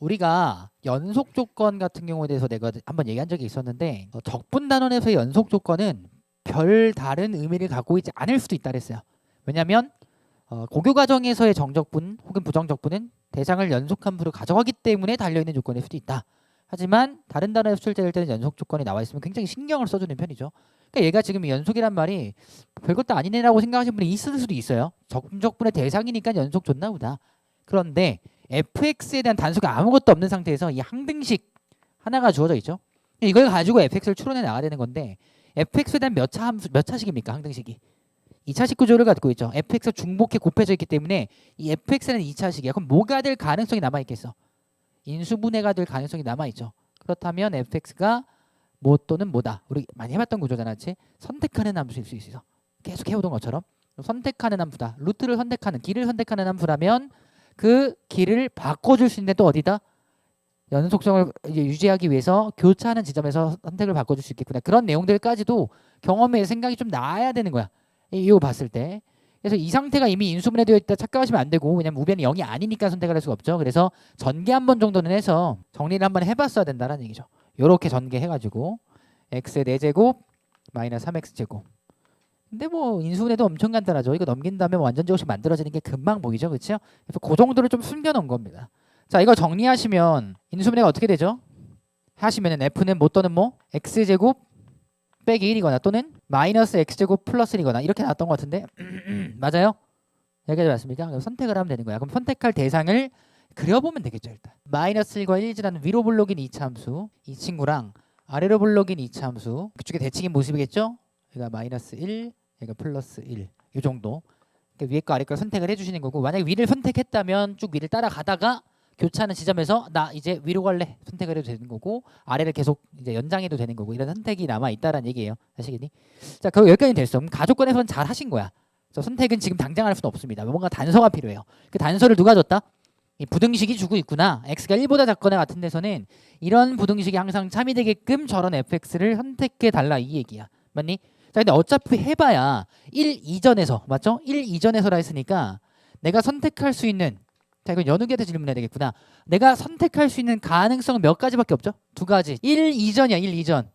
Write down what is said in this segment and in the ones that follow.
우리가 연속 조건 같은 경우에 대해서 내가 한번 얘기한 적이 있었는데 어, 적분 단원에서의 연속 조건은 별 다른 의미를 갖고 있지 않을 수도 있다 그랬어요. 왜냐하면 어, 고교 과정에서의 정적분 혹은 부정적분은 대상을 연속 함수로 가져가기 때문에 달려 있는 조건일 수도 있다. 하지만 다른 단어에서 출제될 때는 연속 조건이 나와 있으면 굉장히 신경을 써주는 편이죠. 그러니까 얘가 지금 연속이란 말이 별것도 아니네라고 생각하시는 분이 있을 수도 있어요. 정적분의 대상이니까 연속 좋나 보다. 그런데 fx에 대한 단수가 아무것도 없는 상태에서 이 항등식 하나가 주어져 있죠. 이걸 가지고 fx를 추론해 나가야 되는 건데 fx에 대한 몇 차 함수 몇 차식입니까 항등식이? 2차식 구조를 갖고 있죠. fx가 중복해 곱해져 있기 때문에 이 fx는 2차식이야. 그럼 뭐가 될 가능성이 남아 있겠어? 인수분해가 될 가능성이 남아 있죠. 그렇다면 fx가 뭐 또는 뭐다. 우리 많이 해봤던 구조잖아, 그렇지? 선택하는 함수일 수 있어. 계속 해오던 것처럼 선택하는 함수다. 루트를 선택하는 길을 선택하는 함수라면 그 길을 바꿔줄 수 있는 또 어디다? 연속성을 유지하기 위해서 교차하는 지점에서 선택을 바꿔줄 수 있겠구나. 그런 내용들까지도 경험에 생각이 좀 나야 되는 거야. 이- 이거 봤을 때. 그래서 이 상태가 이미 인수분해 되어 있다 착각하시면 안 되고 왜냐면 우변이 0이 아니니까 선택을 할 수가 없죠. 그래서 전개 한 번 정도는 해서 정리를 한 번 해봤어야 된다는 얘기죠. 요렇게 전개해가지고 x의 4제곱 마이너스 3x 제곱. 근데 뭐 인수분해도 엄청 간단하죠. 이거 넘긴 다음에 완전 제곱식 만들어지는 게 금방 보이죠, 그렇죠? 그래서 그 정도를 좀 숨겨 놓은 겁니다. 자, 이거 정리하시면 인수분해가 어떻게 되죠? 하시면은 f는 뭐 또는 뭐 x 제곱 빼기 1이거나 또는 마이너스 x 제곱 플러스 1이거나 이렇게 나왔던 것 같은데 맞아요? 여기까지 맞습니까? 그럼 선택을 하면 되는 거야. 그럼 선택할 대상을 그려보면 되겠죠 일단. 마이너스 1과 1이라는 위로 블록인 2차 함수 이 친구랑 아래로 블록인 2차 함수 그쪽에 대칭인 모습이겠죠? 얘가 마이너스 1, 얘가 플러스 1. 이 정도. 그러니까 위에 거 아래 거 선택을 해주시는 거고 만약에 위를 선택했다면 쭉 위를 따라가다가 교차하는 지점에서 나 이제 위로 갈래 선택을 해도 되는 거고 아래를 계속 이제 연장해도 되는 거고 이런 선택이 남아 있다라는 얘기예요. 아시겠니? 자, 그 여기까지 됐어. 그럼 가족권에서는 잘 하신 거야. 저 선택은 지금 당장 할 수는 없습니다. 뭔가 단서가 필요해요. 그 단서를 누가 줬다? 이 부등식이 주고 있구나. x가 1보다 작거나 같은 데서는 이런 부등식이 항상 참이 되게끔 저런 fx를 선택해 달라 이 얘기야. 맞니? 자, 근데 어차피 해봐야 1 이전에서 맞죠? 1 이전에서라 했으니까 내가 선택할 수 있는 자 이건 연욱이한테 질문해야 되겠구나. 내가 선택할 수 있는 가능성은 몇 가지밖에 없죠? 두 가지. 1 이전이야. 1 이전.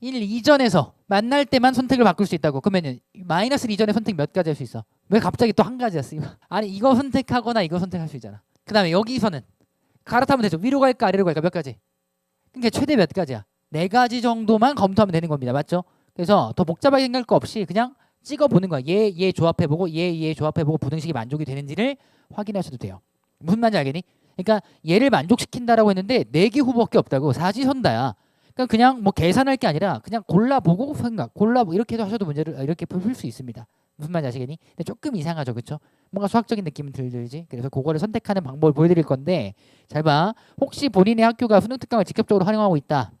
1 이전에서 만날 때만 선택을 바꿀 수 있다고. 그러면은 마이너스 이전에 선택 몇 가지 할 수 있어? 왜 갑자기 또 한 가지였어? 아니 이거 선택하거나 이거 선택할 수 있잖아. 그 다음에 여기서는 갈아타면 되죠. 위로 갈까 아래로 갈까 몇 가지? 그러니까 최대 몇 가지야? 네 가지 정도만 검토하면 되는 겁니다. 맞죠? 그래서 더 복잡하게 생각할 거 없이 그냥 찍어 보는 거야. 얘 얘 조합해 보고 얘 얘 조합해 보고 부등식이 만족이 되는지를 확인하셔도 돼요. 무슨 말인지 알겠니? 그러니까 얘를 만족시킨다라고 했는데 네 개 후보밖에 없다고 사지선다야. 그러니까 그냥 뭐 계산할 게 아니라 그냥 골라보고 생각, 골라 보 이렇게 해도 하셔도 문제를 이렇게 풀 수 있습니다. 무슨 말인지 아시겠니? 근데 조금 이상하죠, 그렇죠? 뭔가 수학적인 느낌은 들지. 그래서 그거를 선택하는 방법을 보여드릴 건데 잘 봐. 혹시 본인의 학교가 수능 특강을 직접적으로 활용하고 있다.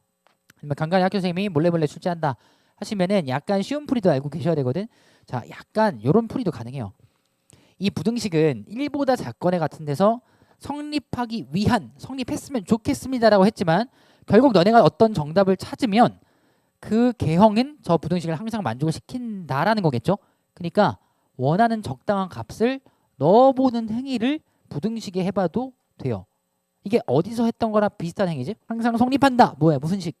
아니면 간간히 학교 선생님이 몰래 몰래 출제한다 하시면은 약간 쉬운 풀이도 알고 계셔야 되거든. 자, 약간 요런 풀이도 가능해요. 이 부등식은 1보다 작거나 같은 데서 성립하기 위한 성립했으면 좋겠습니다라고 했지만 결국 너네가 어떤 정답을 찾으면 그 개형은 저 부등식을 항상 만족을 시킨다라는 거겠죠. 그러니까 원하는 적당한 값을 넣어보는 행위를 부등식에 해봐도 돼요. 이게 어디서 했던 거랑 비슷한 행위지? 항상 성립한다. 뭐야? 무슨 식?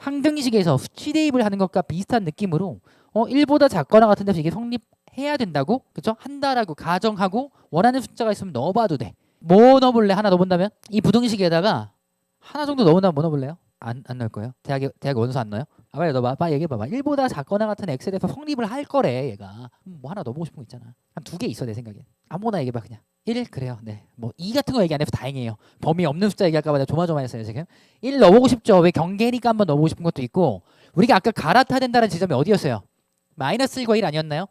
항등식에서 수치 대입을 하는 것과 비슷한 느낌으로 어 1보다 작거나 같은 데서 이게 성립해야 된다고? 그쵸? 한다라고 가정하고 원하는 숫자가 있으면 넣어봐도 돼 뭐 넣어볼래? 하나 넣어본다면? 이 부등식에다가 하나 정도 넣어본다면 뭐 넣어볼래요? 안, 안 넣을 거예요? 대학에 대학 원서 안 넣어요? 아 빨리 넣어봐. 빨리 얘기해봐봐. 1보다 작거나 같은 엑셀에 서 성립을 할 거래 얘가. 음, 뭐 하나 넣어보고 싶은 거 있잖아. 한 두 개 있어 내 생각엔. 아무거나 얘기해봐 그냥 1 그래요 네 뭐 2 같은 거 얘기 안 해서 다행이에요 범위 없는 숫자 얘기할까 봐 조마조마했어요 지금 1 넣어보고 싶죠. 왜 경계니까 한번 넣어보고 싶은 것도 있고 우리가 아까 갈아타야 된다는 지점이 어디였어요? 마이너스 1과 1 아니었나요?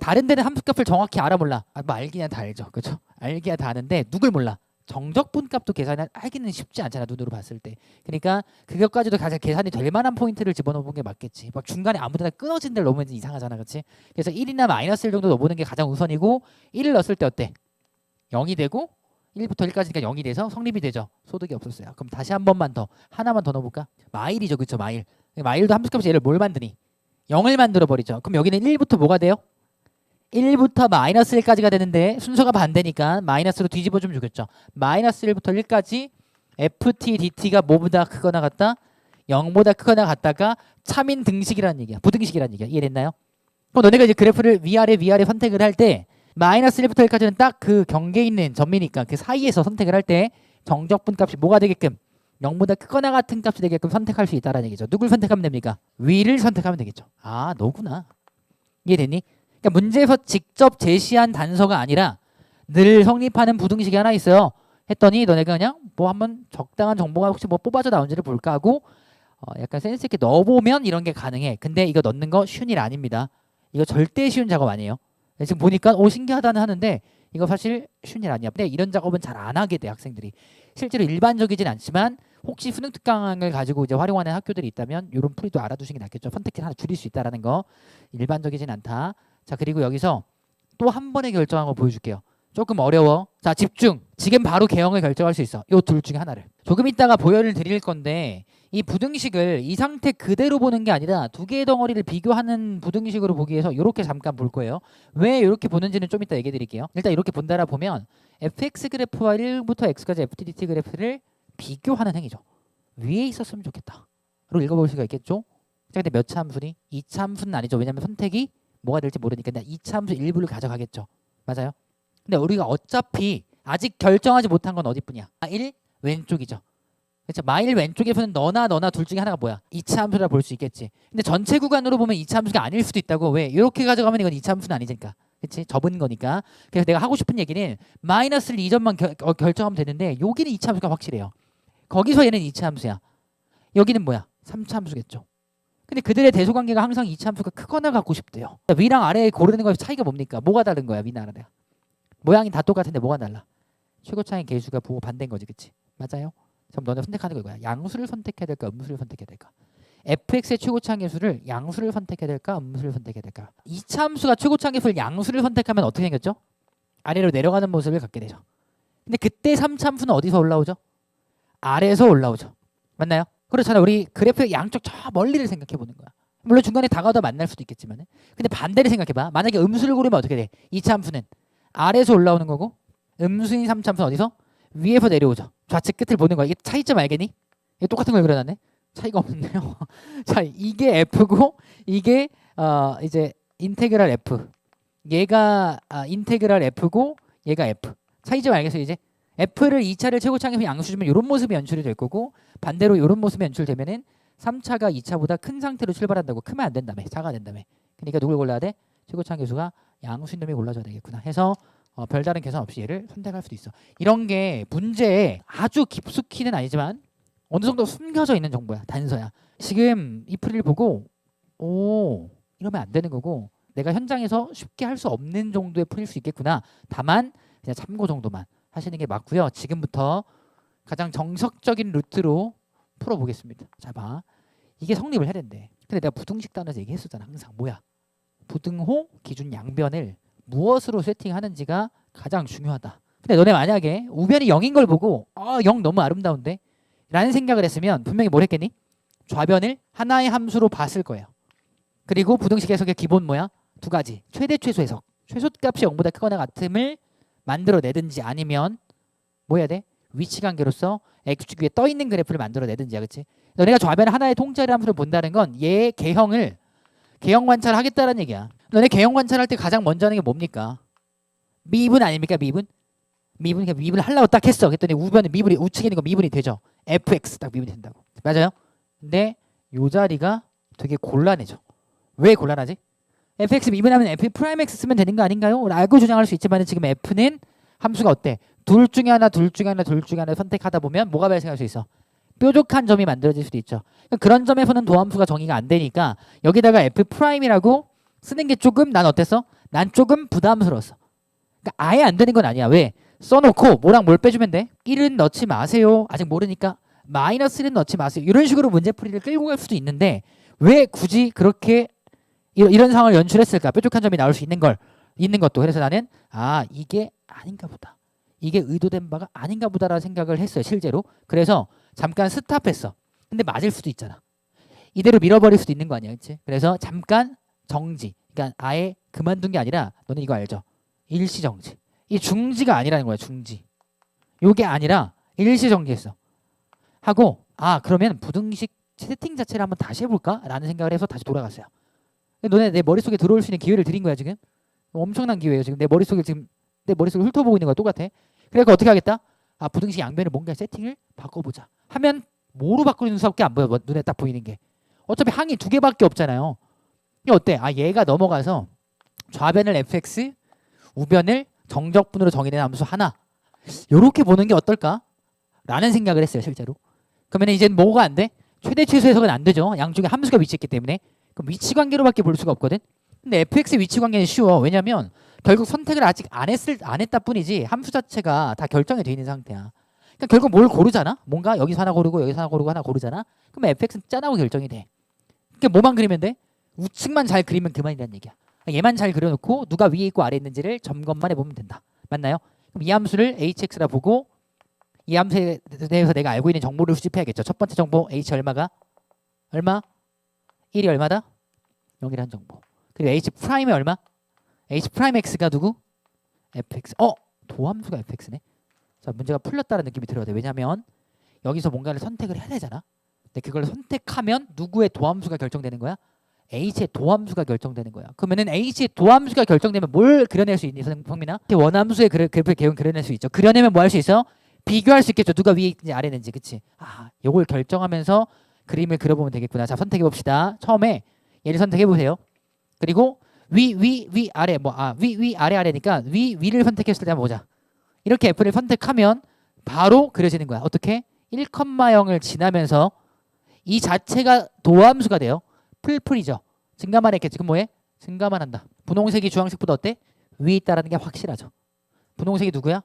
다른 데는 함수값을 정확히 알아 몰라. 아, 뭐 알기야 다 알죠. 그렇죠? 알기야 다 아는데 누굴 몰라? 정적분 값도 계산을 하기는 쉽지 않잖아 눈으로 봤을 때. 그러니까 그것까지도 가장 계산이 될 만한 포인트를 집어넣는 게 맞겠지. 막 중간에 아무데나 끊어진 데를 넣으면 이상하잖아, 그렇지? 그래서 1이나 마이너스 1 정도 넣어보는 게 가장 우선이고 1을 넣었을 때 어때? 0이 되고 1부터 1까지니까 0이 돼서 성립이 되죠. 소득이 없었어요. 그럼 다시 한 번만 더 하나만 더 넣어볼까? 마일이죠, 그렇죠? 마일. 마일도 함수값이 얘를 뭘 만드니? 0을 만들어 버리죠. 그럼 여기는 1부터 뭐가 돼요? 1부터 마이너스 1까지가 되는데 순서가 반대니까 마이너스로 뒤집어 주면 좋겠죠. 마이너스 1부터 1까지 FT, DT가 뭐보다 크거나 같다? 0보다 크거나 같다가 차민 등식이라는 얘기야. 부등식이라는 얘기야. 이해됐나요? 그럼 너네가 이제 그래프를 위아래 위아래 선택을 할 때 마이너스 1부터 1까지는 딱 그 경계에 있는 점이니까 그 사이에서 선택을 할 때 정적분 값이 뭐가 되게끔 0보다 크거나 같은 값이 되게끔 선택할 수 있다라는 얘기죠. 누굴 선택하면 됩니까? 위를 선택하면 되겠죠. 아, 너구나. 이해됐니? 그러니까 문제에서 직접 제시한 단서가 아니라 늘 성립하는 부등식이 하나 있어요. 했더니 너네가 그냥 뭐 한번 적당한 정보가 혹시 뭐 뽑아져 나온지를 볼까 하고 어, 약간 센스 있게 넣어보면 이런 게 가능해. 근데 이거 넣는 거 쉬운 일 아닙니다. 이거 절대 쉬운 작업 아니에요. 지금 보니까 오 신기하다는 하는데 이거 사실 쉬운 일 아니야. 근데 이런 작업은 잘 안 하게 돼 학생들이. 실제로 일반적이진 않지만 혹시 수능 특강을 가지고 이제 활용하는 학교들이 있다면 이런 풀이도 알아두시는 게 낫겠죠. 선택지 하나 줄일 수 있다라는 거 일반적이진 않다. 자 그리고 여기서 또 한 번에 결정한 거 보여줄게요. 조금 어려워. 자 집중. 지금 바로 개형을 결정할 수 있어. 요 둘 중에 하나를. 조금 이따가 보여를 드릴 건데 이 부등식을 이 상태 그대로 보는 게 아니라 두 개의 덩어리를 비교하는 부등식으로 보기 위해서 이렇게 잠깐 볼 거예요. 왜 이렇게 보는지는 좀 이따 얘기해 드릴게요. 일단 이렇게 본다라 보면 fx 그래프와 1부터 x까지 ftdt 그래프를 비교하는 행위죠. 위에 있었으면 좋겠다. 로 읽어볼 수가 있겠죠. 자, 근데 몇 차 함수니? 2차 함수는 아니죠. 왜냐면 선택이 뭐가 될지 모르니까 나 2차 함수 일부를 가져가겠죠. 맞아요? 근데 우리가 어차피 아직 결정하지 못한 건 어디뿐이야? 마일 왼쪽이죠. 그렇죠. 마일 왼쪽에서는 너나 너나 둘 중에 하나가 뭐야? 2차 함수라 볼 수 있겠지. 근데 전체 구간으로 보면 2차 함수가 아닐 수도 있다고. 왜? 이렇게 가져가면 이건 2차 함수는 아니니까. 그렇지? 접은 거니까. 그래서 내가 하고 싶은 얘기는 마이너스를 2점만 결, 어, 결정하면 되는데 여기는 2차 함수가 확실해요. 거기서 얘는 2차 함수야. 여기는 뭐야? 3차 함수겠죠. 근데 그들의 대소관계가 항상 2차 함수가 크거나 갖고 싶대요. 위랑 아래 고르는 거에 차이가 뭡니까? 뭐가 다른 거야? 위나 아래가. 모양이 다 똑같은데 뭐가 달라? 최고차의 개수가 부호 반대인 거지, 그치? 맞아요? 그럼 너네 선택하는 거야. 양수를 선택해야 될까, 음수를 선택해야 될까? fx의 최고차항 계수를 양수를 선택해야 될까, 음수를 선택해야 될까? 2차 함수가 최고차항 계수를 양수를 선택하면 어떻게 생겼죠? 아래로 내려가는 모습을 갖게 되죠. 근데 그때 3차 함수는 어디서 올라오죠? 아래에서 올라오죠. 맞나요? 그렇잖아. 우리 그래프의 양쪽 저 멀리를 생각해 보는 거야. 물론 중간에 다가다 만날 수도 있겠지만 근데 반대를 생각해 봐. 만약에 음수를 고르면 어떻게 돼? 2차 함수는 아래에서 올라오는 거고 음수인 3차 함수는 어디서? 위에서 내려오죠. 좌측 끝을 보는 거야. 이게 차이점 알겠니? 이게 똑같은 걸 그려놨네. 차이가 없네요. 자, 이게 f고 이게 어 이제 인테그랄 f. 얘가 아, 인테그랄 f고 얘가 f. 차이점 알겠어요, 이제? f를 2차를 최고차항에서 양수 주면 이런 모습이 연출이 될 거고 반대로 이런 모습이 연출되면은 3차가 2차보다 큰 상태로 출발한다고 크면 안 된다며. 작아 된다며. 그러니까 누굴 골라야 돼? 최고차항 계수가 양수인 놈이 골라줘야 되겠구나. 해서 어, 별다른 계산 없이 얘를 선택할 수도 있어. 이런 게 문제에 아주 깊숙이는 아니지만 어느 정도 숨겨져 있는 정보야. 단서야. 지금 이 풀이를 보고 오 이러면 안 되는 거고 내가 현장에서 쉽게 할 수 없는 정도의 풀일 수 있겠구나. 다만 그냥 참고 정도만 하시는 게 맞고요. 지금부터 가장 정석적인 루트로 풀어보겠습니다. 자 봐. 이게 성립을 해야 된대. 근데 내가 부등식 단어에서 얘기했었잖아. 항상 뭐야? 부등호 기준 양변을 무엇으로 세팅하는지가 가장 중요하다. 근데 너네 만약에 우변이 0인 걸 보고 어, 0 너무 아름다운데? 라는 생각을 했으면 분명히 뭘 했겠니? 좌변을 하나의 함수로 봤을 거예요. 그리고 부등식 해석의 기본 뭐야? 두 가지. 최대 최소 해석. 최소값이 0보다 크거나 같음을 만들어내든지 아니면 뭐 해야 돼? 위치 관계로서 x축 위에 떠 있는 그래프를 만들어내든지야, 그렇지? 너네가 좌변 하나의 통짜리 함수를 본다는 건얘 개형을 개형 관찰하겠다는 얘기야. 너네 개형 관찰할 때 가장 먼저 하는 게 뭡니까? 미분 아닙니까? 미분? 미분 그냥 미분을 하려고 딱 했어. 그랬더니 우변에 미분이 우측에 있는 거 미분이 되죠. fx 딱 미분이 된다고. 맞아요? 근데 요 자리가 되게 곤란해져. 왜 곤란하지? fx 미분하면 f 프라임 x 쓰면 되는 거 아닌가요? 라고 주장할 수 있지만 지금 f는 함수가 어때? 둘 중에 하나, 둘 중에 하나, 둘 중에 하나 선택하다 보면 뭐가 발생할 수 있어? 뾰족한 점이 만들어질 수도 있죠. 그러니까 그런 점에서는 도함수가 정의가 안 되니까 여기다가 f 프라임이라고 쓰는 게 조금 난 어땠어? 난 조금 부담스러웠어. 그러니까 아예 안 되는 건 아니야. 왜? 써놓고 뭐랑 뭘 빼주면 돼? 1은 넣지 마세요. 아직 모르니까 마이너스 1은 넣지 마세요. 이런 식으로 문제풀이를 끌고 갈 수도 있는데 왜 굳이 그렇게 이런 상황을 연출했을까? 뾰족한 점이 나올 수 있는 걸 있는 것도 그래서 나는 아 이게 아닌가 보다. 이게 의도된 바가 아닌가 보다라는 생각을 했어요. 실제로. 그래서 잠깐 스탑했어. 근데 맞을 수도 있잖아. 이대로 밀어버릴 수도 있는 거 아니야, 그렇지? 그래서 잠깐 정지. 그러니까 아예 그만둔 게 아니라 너는 이거 알죠? 일시 정지. 이 중지가 아니라는 거야, 중지. 요게 아니라 일시 정지했어. 하고 아 그러면 부등식 세팅 자체를 한번 다시 해볼까 라는 생각을 해서 다시 돌아갔어요. 너네 내 머릿속에 들어올 수 있는 기회를 드린 거야 지금 엄청난 기회예요 지금 내 머릿속에 지금 내 머릿속을 훑어보고 있는 거야 똑같아 그래서 어떻게 하겠다 아 부등식 양변을 뭔가 세팅을 바꿔보자 하면 뭐로 바꾸는 수밖에 안 보여 뭐, 눈에 딱 보이는 게 어차피 항이 두 개밖에 없잖아요 이 어때 아 얘가 넘어가서 좌변을 fx 우변을 정적분으로 정의된 함수 하나 요렇게 보는 게 어떨까 라는 생각을 했어요 실제로 그러면 이제 뭐가 안 돼? 최대 최소 해석은 안 되죠 양쪽에 함수가 위치했기 때문에 그럼 위치 관계로밖에 볼 수가 없거든. 근데 fx 위치 관계는 쉬워. 왜냐면 결국 선택을 아직 안 했을 안 했다 뿐이지 함수 자체가 다 결정이 돼 있는 상태야. 그러니까 결국 뭘 고르잖아. 뭔가 여기서 하나 고르고 여기서 하나 고르고 하나 고르잖아. 그럼 fx는 짠하고 결정이 돼. 그러니까 뭐만 그리면 돼? 우측만 잘 그리면 그만이라는 얘기야. 얘만 잘 그려놓고 누가 위에 있고 아래 있는지를 점검만 해보면 된다. 맞나요? 그럼 이 함수를 hx라 보고 이 함수에 대해서 내가 알고 있는 정보를 수집해야겠죠. 첫 번째 정보 h 얼마가 얼마? 1이 얼마다? 0이라는 정보. 그리고 h 프라임이 얼마? h 프라임 x가 누구? fx. 어, 도함수가 fx네. 자, 문제가 풀렸다는 느낌이 들어야 돼. 왜냐면 여기서 뭔가를 선택을 해야 되잖아. 근데 그걸 선택하면 누구의 도함수가 결정되는 거야? H의 도함수가 결정되는 거야. 그러면은 h의 도함수가 결정되면 뭘 그려낼 수 있니, 성- 성민아? 원함수의 그래, 그래프 개형 그려낼 수 있죠. 그려내면 뭐 할 수 있어? 비교할 수 있겠죠. 누가 위에 있는지 아래 있는지, 그치? 아, 요걸 결정하면서 그림을 그려보면 되겠구나. 자 선택해 봅시다. 처음에 얘를 선택해 보세요. 그리고 위 위 위 아래 뭐 아 위 위 아래 아래니까 위 위를 선택했을 때 한번 보자. 이렇게 F를 선택하면 바로 그려지는 거야. 어떻게? 1,0을 지나면서 이 자체가 도함수가 돼요. 풀풀이죠. 증가만 했겠지. 그럼 뭐해? 증가만 한다. 분홍색이 주황색보다 어때? 위에 있다라는 게 확실하죠. 분홍색이 누구야?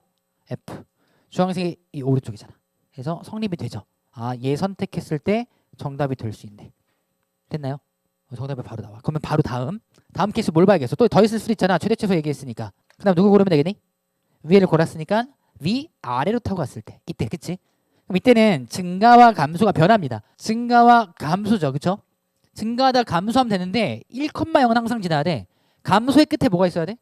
F. 주황색이 이 오른쪽이잖아. 그래서 성립이 되죠. 아, 얘 선택했을 때 정답이 될 수 있네. 됐나요? 어, 정답이 바로 나와. 그러면 바로 다음. 다음 케이스 뭘 봐야겠어? 또 더 있을 수도 있잖아. 최대 최소 얘기했으니까. 그 다음 누구 고르면 되겠니? 위를 골랐으니까 위 아래로 타고 갔을 때 이때 그치? 그럼 이때는 증가와 감소가 변합니다. 증가와 감소죠, 그렇죠? 증가하다 감소하면 되는데 1,0은 항상 지나야 돼. 감소의 끝에 뭐가 있어야 돼?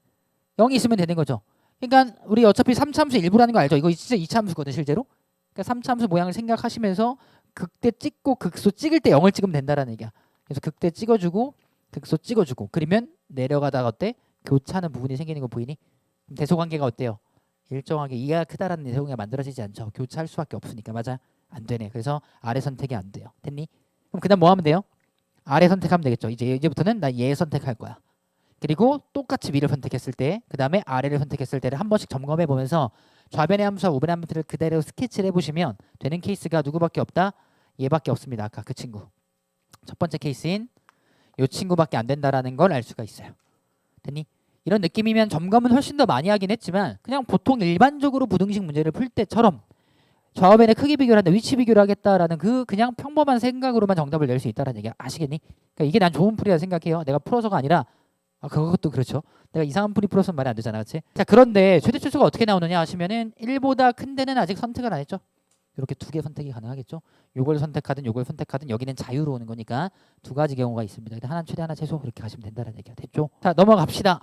0이 있으면 되는 거죠. 그러니까 우리 어차피 3차함수 일부라는 거 알죠? 이거 진짜 2차함수거든 실제로. 그러니까 3차함수 모양을 생각하시면서 극대 찍고 극소 찍을 때 0을 찍으면 된다라는 얘기야. 그래서 극대 찍어주고 극소 찍어주고 그러면 내려가다가 어때? 교차하는 부분이 생기는 거 보이니? 그럼 대소 관계가 어때요? 일정하게 이가 크다라는 대소관계가 만들어지지 않죠. 교차할 수밖에 없으니까 맞아? 안 되네. 그래서 아래 선택이 안 돼요. 됐니? 그럼 그다음 뭐 하면 돼요? 아래 선택하면 되겠죠. 이제 이제부터는 나 얘 선택할 거야. 그리고 똑같이 위를 선택했을 때, 그 다음에 아래를 선택했을 때를 한 번씩 점검해 보면서 좌변의 함수와 우변의 함수를 그대로 스케치를 해보시면 되는 케이스가 누구밖에 없다? 얘밖에 없습니다. 아까 그 친구. 첫 번째 케이스인 요 친구밖에 안 된다라는 걸 알 수가 있어요. 됐니? 이런 느낌이면 점검은 훨씬 더 많이 하긴 했지만 그냥 보통 일반적으로 부등식 문제를 풀 때처럼 좌우변의 크기 비교를 한다, 위치 비교를 하겠다라는 그 그냥 평범한 생각으로만 정답을 낼 수 있다라는 얘기 아시겠니? 그러니까 이게 난 좋은 풀이라 생각해요. 내가 풀어서가 아니라 아 그것도 그렇죠. 내가 이상한 풀이 풀어서 말이 안 되잖아, 그렇지? 자 그런데 최대 추수가 어떻게 나오느냐 하시면은 1보다 큰 데는 아직 선택을 안 했죠. 이렇게 두 개 선택이 가능하겠죠. 요걸 선택하든 요걸 선택하든 여기는 자유로 오는 거니까 두 가지 경우가 있습니다. 근데 하나 최대 하나 최소 이렇게 가시면 된다는 얘기가 됐죠. 자 넘어갑시다.